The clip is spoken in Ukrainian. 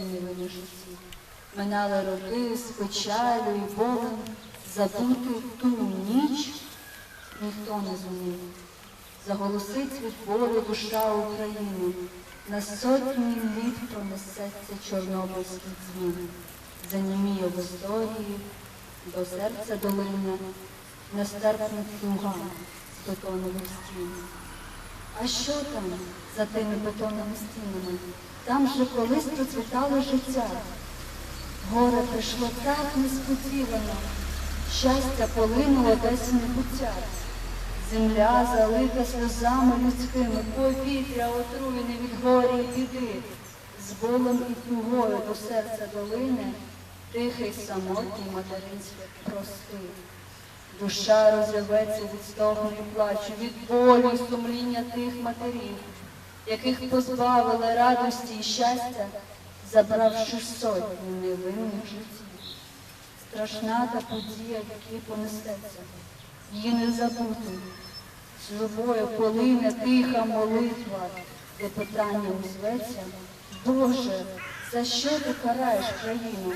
невинних життів. Минали роки з печалю і болем, забути ту ніч ніхто не зумів. Заголосить від болю душа України, на сотні літ пронесеться чорнобильський дзвін, заніміє в історії, до серця долине, нестерпних слугам з бетонових стін. А що там за тими бетонними стінами? Там же колись процвітало життя. Горе прийшло так несподівано, щастя полинуло десь небуття. Земля залита сльозами людськими, повітря отруєне від горя і біди. З болем і тугою до серця долине, тихий самотній материнський прости. Душа розрветься від стогну і плачу, від болю і сумління тих матерів, яких позбавили радості і щастя, забравши сотні невинних життів. Страшна та подія, в якій понесеться, її не забути. З любою полине тиха молитва, де питання узветься, Боже, за що ти караєш країну?